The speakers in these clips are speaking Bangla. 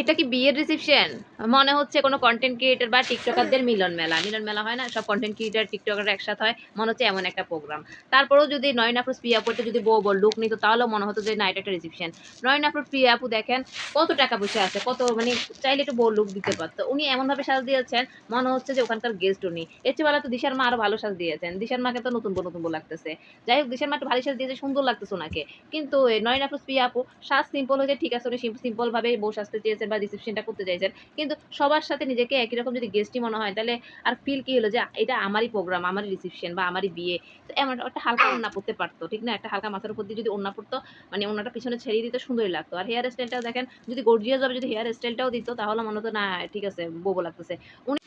এটা কি বিয়ের রিসেপশন মনে হচ্ছে কোনো কন্টেন্ট ক্রিয়েটর বা টিকটকারদের মিলন মেলা। মিলন মেলা হয় না, সব কন্টেন্ট ক্রিয়েটর টিকটকার একসাথে হয়, মনে হচ্ছে এমন একটা প্রোগ্রাম তারপরেও যদি নয়ন আফরোজ আপুতে যদি বউ বল লুক নিত, তাহলেও মনে হতো যে না, এটা একটা রিসেপশন নয়ন আফরোজ প্রিয়া আপু দেখেন, কত টাকা পয়সা আছে, কত মানে চাইলে একটু বউ লুক দিতে পারতো। উনি এমনভাবে সাজ দিয়েছেন, মনে হচ্ছে যে ওখানকার গেস্ট উনি। এর চেয়ে তো দিশার মা আরও ভালো সাজ দিয়েছেন। দিশার মাকে তো নতুন বউ নতুন বউ লাগতেছে। যাই হোক, দিশার মা একটু ভালো সাজ দিয়েছে, সুন্দর লাগতেছে ওনাকে। কিন্তু নয়ন আফরোজ প্রিয়া আপু, সাজ সিম্পল হয়েছে, ঠিক আছে, উনি সিম্পল ভাবে বউ সাজতে চেয়েছেন বা রিসেপশনটা করতে চাইছেন। কিন্তু সবার সাথে নিজেকে একই রকম যদি গেস্টই মনে হয়, তাহলে আর ফিল কি হলো যে এটা আমারই প্রোগ্রাম আমারই রিসেপশন বা আমারই বিয়ে। তো এমন একটা হালকা ওনা পড়তে পারতো, ঠিক না? একটা হালকা মাথার উপর দিয়ে যদি ওনা পড়তো মানে ওনাটা পিছনে ছেড়ে দিতে সুন্দরই লাগতো। আর হেয়ার স্টাইলটাও দেখেন, যদি গর্জিয়াস ভাবে যদি হেয়ার স্টাইলটাও দিত, তাহলে মনে হতো, না, ঠিক আছে বোবো লাগতেছে। উনি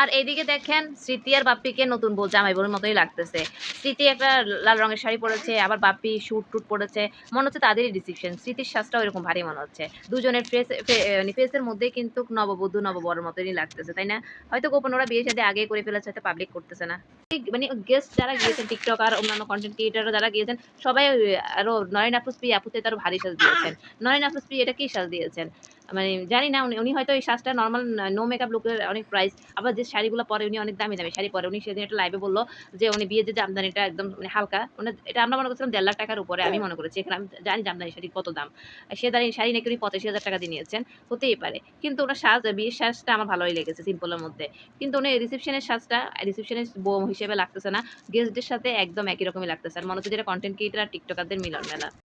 আর এইদিকে দেখেন স্মৃতি আর বাপ্পিকে নতুন বউ জামাই বোনের মতোই লাগতেছে। স্মৃতি একটা লাল রঙের শাড়ি পরেছে, আবার বাপ্পি শুট টুট পরেছে। মনে হচ্ছে তাদেরই রিসেপশন স্মৃতির সাজটাও এরকম ভারী মনে হচ্ছে। দুজনের ফেস মানে ফেসের মধ্যেই কিন্তু নববধূ নববরের মতোই লাগতেছে, তাই না? হয়তো গোপন ওরা বিয়ে সাথে আগে করে ফেলেছে, হয়তো পাবলিক করতেছে না। মানে গেস্ট যারা গিয়েছেন টিকটক আর অন্যান্য কন্টেন্ট ক্রিয়েটাররা যারা গিয়েছেন, সবাই আরও নয়ন আফরোজ প্রিয় আপুতে তারও ভারী সাজ দিয়েছেন। নয়ন আফরোজ প্রিয় এটা কি সাজ দিয়েছেন? মানে জানি না, উনি- হয়তো এই সাজটা নর্মাল নো মেকআপ লুকের অনেক প্রাইস আবার যে শাড়িগুলো পরে উনি অনেক দামি দামি শাড়ি পরে, উনি সেদিন একটা লাইভে বলল যে উনি বিয়ের যে জামদানিটা একদম মানে হালকা মানে এটা আমরা মনে করছিলাম দেড় লাখ টাকার উপরে, আমি মনে করেছি, এখানে আমি জানি জামদানি শাড়ি কত দাম। সে দাঁড়িয়ে শাড়ি নাকি উনি পঁচাশি হাজার টাকা দিয়ে নিয়েছেন, হতেই পারে। কিন্তু ওনার সাজ, বিয়ের সাজটা আমার ভালোই লেগেছে সিম্পলের মধ্যে। কিন্তু উনি রিসেপশনের সাজটা রিসেপশনের বউ হিসেবে লাগতেছে না গেস্টদের সাথে একদম একই রকমই লাগতেছে। আর মনে হচ্ছে যেটা কন্টেন্ট ক্রিয়েটার আর টিকটকারদের মিলন মেলা